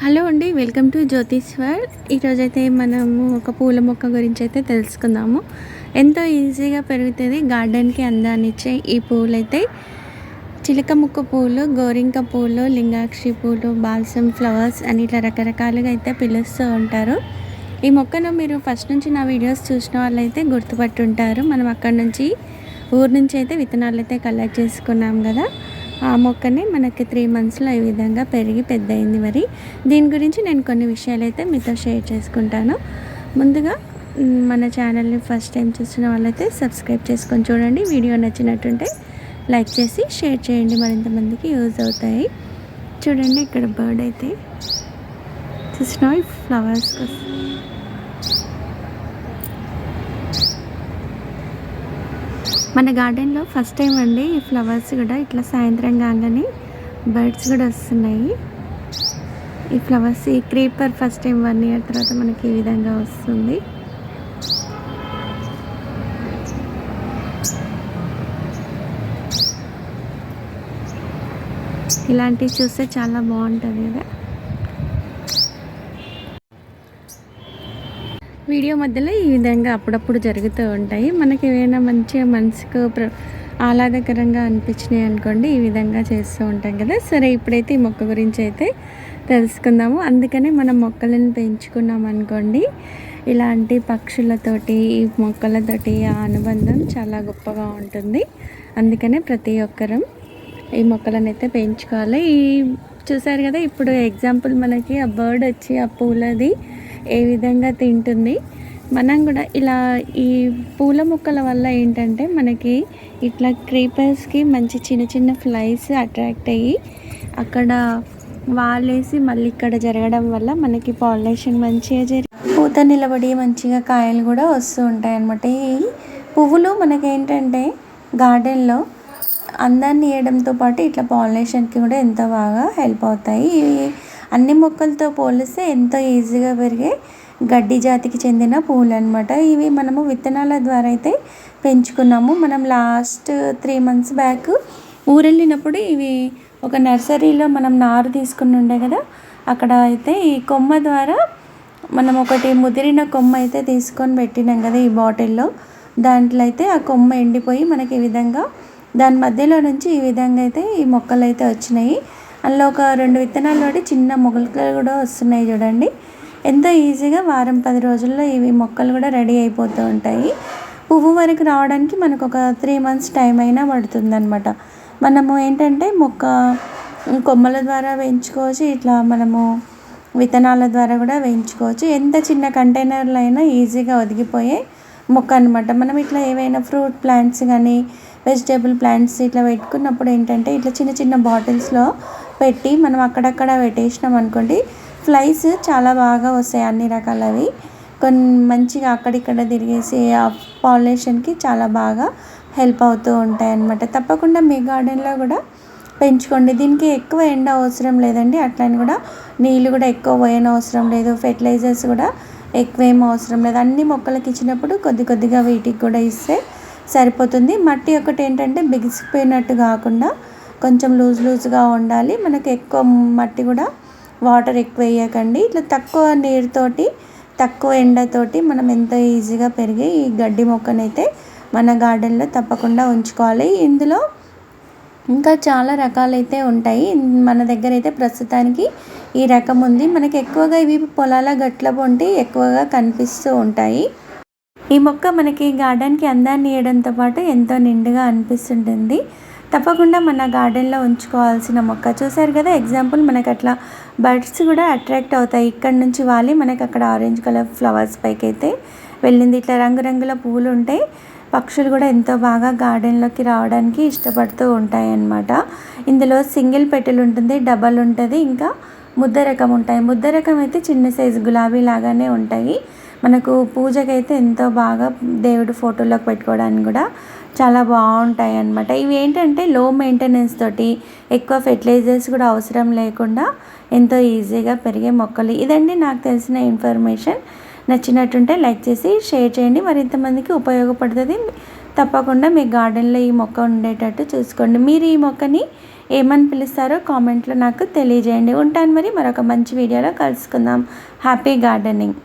Hello అండి welcome to జ్యోతిష్వర్ ఈరోజైతే మనము ఒక పూల మొక్క గురించి అయితే తెలుసుకుందాము. ఎంతో ఈజీగా పెరుగుతుంది గార్డెన్కి అందాన్ని ఇచ్చే ఈ పూలైతే చిలక ముక్క పూలు గోరింక పూలు లింగాక్షి పూలు బాల్సమ్ ఫ్లవర్స్ అని ఇట్లా రకరకాలుగా అయితే పిలుస్తూ ఉంటారు. ఈ మొక్కను మీరు ఫస్ట్ నుంచి నా వీడియోస్ చూసిన వాళ్ళైతే గుర్తుపట్టుంటారు. మనం అక్కడ నుంచి ఊరు నుంచి అయితే విత్తనాలు అయితే కలెక్ట్ చేసుకున్నాం కదా. ఆ మొక్కని మనకి త్రీ మంత్స్లో ఈ విధంగా పెరిగి పెద్ద అయింది మరి. దీని గురించి నేను కొన్ని విషయాలు అయితే మీతో షేర్ చేసుకుంటాను. ముందుగా మన ఛానల్ని ఫస్ట్ టైం చూసిన వాళ్ళైతే సబ్స్క్రైబ్ చేసుకొని చూడండి. వీడియో నచ్చినట్టుంటే లైక్ చేసి షేర్ చేయండి. మరింత మందికి యూజ్ అవుతాయి. చూడండి ఇక్కడ బర్డ్ అయితే చూసిన ఫ్లవర్స్ మన గార్డెన్లో ఫస్ట్ టైం అండి ఈ ఫ్లవర్స్ కూడా ఇట్లా సాయంత్రం కాగానే బర్డ్స్ కూడా వస్తున్నాయి. ఈ ఫ్లవర్స్ ఈ creeper first time one year తర్వాత మనకి ఈ విధంగా వస్తుంది. ఇలాంటివి చూస్తే చాలా బాగుంటుంది కదా. వీడియో మధ్యలో ఈ విధంగా అప్పుడప్పుడు జరుగుతూ ఉంటాయి. మనకి ఏమైనా మంచిగా మనసుకు ప్ర ఆహ్లాదకరంగా అనిపించినాయి అనుకోండి ఈ విధంగా చేస్తూ ఉంటాం కదా. సరే ఇప్పుడైతే ఈ మొక్క గురించి అయితే తెలుసుకుందాము. అందుకనే మనం మొక్కలను పెంచుకున్నాం అనుకోండి ఇలాంటి పక్షులతోటి ఈ మొక్కలతోటి ఆ అనుబంధం చాలా గొప్పగా ఉంటుంది. అందుకనే ప్రతి ఒక్కరం ఈ మొక్కలను అయితే పెంచుకోవాలి. ఈ చూసారు కదా ఇప్పుడు ఎగ్జాంపుల్ మనకి ఆ బర్డ్ వచ్చి ఆ పూలది ఏ విధంగా తింటుంది. మనం కూడా ఇలా ఈ పూల మొక్కల వల్ల ఏంటంటే మనకి ఇట్లా క్రీపర్స్కి మంచి చిన్న చిన్న ఫ్లైస్ అట్రాక్ట్ అయ్యి అక్కడ వాలేసి మళ్ళీ ఇక్కడ జరగడం వల్ల మనకి పాలినేషన్ మంచిగా జరిగి పూత నిలబడి మంచిగా కాయలు కూడా వస్తూ ఉంటాయి అన్నమాట ఈ పువ్వులు మనకేంటంటే గార్డెన్లో అందాన్ని వేయడంతో పాటు ఇట్లా పాలినేషన్కి కూడా ఎంతో బాగా హెల్ప్ అవుతాయి. ఇవి అన్ని మొక్కలతో పోలిస్తే ఎంతో ఈజీగా పెరిగే గడ్డి జాతికి చెందిన పూలు అనమాట ఇవి మనము విత్తనాల ద్వారా అయితే పెంచుకున్నాము. మనం లాస్ట్ త్రీ మంత్స్ బ్యాక్ ఊరెళ్ళినప్పుడు ఇవి ఒక నర్సరీలో మనం నారు తీసుకుని ఉండే కదా అక్కడ అయితే ఈ కొమ్మ ద్వారా మనం ఒకటి ముదిరిన కొమ్మ అయితే తీసుకొని పెట్టినాం కదా ఈ బాటిల్లో. దాంట్లో అయితే ఆ కొమ్మ ఎండిపోయి మనకి ఈ విధంగా దాని మధ్యలో నుంచి ఈ విధంగా అయితే ఈ మొక్కలు అయితే వచ్చినాయి. అందులో ఒక రెండు విత్తనాలు పడి చిన్న మొగలకలు కూడా వస్తున్నాయి చూడండి. ఎంతో ఈజీగా వారం పది రోజుల్లో ఇవి మొక్కలు కూడా రెడీ అయిపోతూ ఉంటాయి. పువ్వు వరకు రావడానికి మనకు ఒక త్రీ మంత్స్ టైం అయినా పడుతుందనమాట మనము ఏంటంటే మొక్క కొమ్మల ద్వారా వేయించుకోవచ్చు ఇట్లా మనము విత్తనాల ద్వారా కూడా వేయించుకోవచ్చు. ఎంత చిన్న కంటైనర్లు అయినా ఈజీగా ఒదిగిపోయే మొక్క అనమాట మనం ఇట్లా ఏవైనా ఫ్రూట్ ప్లాంట్స్ కానీ వెజిటేబుల్ ప్లాంట్స్ ఇట్లా పెట్టుకున్నప్పుడు ఏంటంటే ఇట్లా చిన్న చిన్న బాటిల్స్లో పెట్టి మనం అక్కడక్కడ పెట్టేసినాం అనుకోండి ఫ్లైస్ చాలా బాగా వస్తాయి అన్ని రకాలవి. కొన్ని మంచిగా అక్కడిక్కడ తిరిగేసి ఆ పాల్యూషన్కి చాలా బాగా హెల్ప్ అవుతూ ఉంటాయి అన్నమాట. తప్పకుండా మీ గార్డెన్లో కూడా పెంచుకోండి. దీనికి ఎక్కువ ఎండ అవసరం లేదండి. అట్లని కూడా నీళ్ళు కూడా ఎక్కువ పోయని అవసరం లేదు. ఫెర్టిలైజర్స్ కూడా ఎక్కువ ఏం అవసరం లేదు. అన్ని మొక్కలకి ఇచ్చినప్పుడు కొద్ది కొద్దిగా వీటికి కూడా ఇస్తే సరిపోతుంది. మట్టి ఒకటి ఏంటంటే బిగిసిపోయినట్టు కాకుండా కొంచెం లూజ్ లూజ్గా ఉండాలి. మనకు ఎక్కువ మట్టి కూడా వాటర్ ఎక్కువ వేయకండి ఇట్లా తక్కువ నీరుతోటి తక్కువ ఎండతోటి మనం ఎంతో ఈజీగా పెరిగే ఈ గడ్డి మొక్కనైతే మన గార్డెన్లో తప్పకుండా ఉంచుకోవాలి. ఇందులో ఇంకా చాలా రకాలైతే ఉంటాయి. మన దగ్గర అయితే ప్రస్తుతానికి ఈ రకం ఉంది. మనకి ఎక్కువగా ఇవి పొలాల గట్ల పొంటి ఎక్కువగా కనిపిస్తూ ఉంటాయి. ఈ మొక్క మనకి గార్డెన్కి అందాన్ని ఇవ్వడంతో పాటు ఎంతో నిండుగా అనిపిస్తుంటుంది. తప్పకుండా మన గార్డెన్లో ఉంచుకోవాల్సిన మొక్క. చూసారు కదా ఎగ్జాంపుల్ మనకు అట్లా బర్డ్స్ కూడా అట్రాక్ట్ అవుతాయి. ఇక్కడ నుంచి వాలి మనకి అక్కడ ఆరెంజ్ కలర్ ఫ్లవర్స్ పైకి అయితే వెళ్ళింది. ఇట్లా రంగురంగుల పువ్వులు ఉంటాయి. పక్షులు కూడా ఎంతో బాగా గార్డెన్లోకి రావడానికి ఇష్టపడుతూ ఉంటాయి అన్నమాట ఇందులో సింగిల్ పెట్టెలు ఉంటుంది డబల్ ఉంటుంది ఇంకా ముద్ద రకం ఉంటాయి. ముద్ద రకం అయితే చిన్న సైజు గులాబీ లాగానే ఉంటాయి. మనకు పూజకైతే ఎంతో బాగా దేవుడి ఫోటోలోకి పెట్టుకోవడానికి కూడా చాలా బాగుంటాయి అన్నమాట ఇవి ఏంటంటే లో మెయింటెనెన్స్ తోటి ఎక్కువ ఫెర్టిలైజర్స్ కూడా అవసరం లేకుండా ఎంతో ఈజీగా పెరిగే మొక్కలు. ఇదండి నాకు తెలిసిన ఇన్ఫర్మేషన్ నచ్చినట్టుంటే లైక్ చేసి షేర్ చేయండి. మరింతమందికి ఉపయోగపడుతుంది. తప్పకుండా మీ గార్డెన్లో ఈ మొక్క ఉండేటట్టు చూసుకోండి. మీరు ఈ మొక్కని ఏమని పిలుస్తారో కామెంట్లో నాకు తెలియజేయండి. ఉంటాను మరి మరొక మంచి వీడియోలో కలుసుకుందాం. Happy gardening.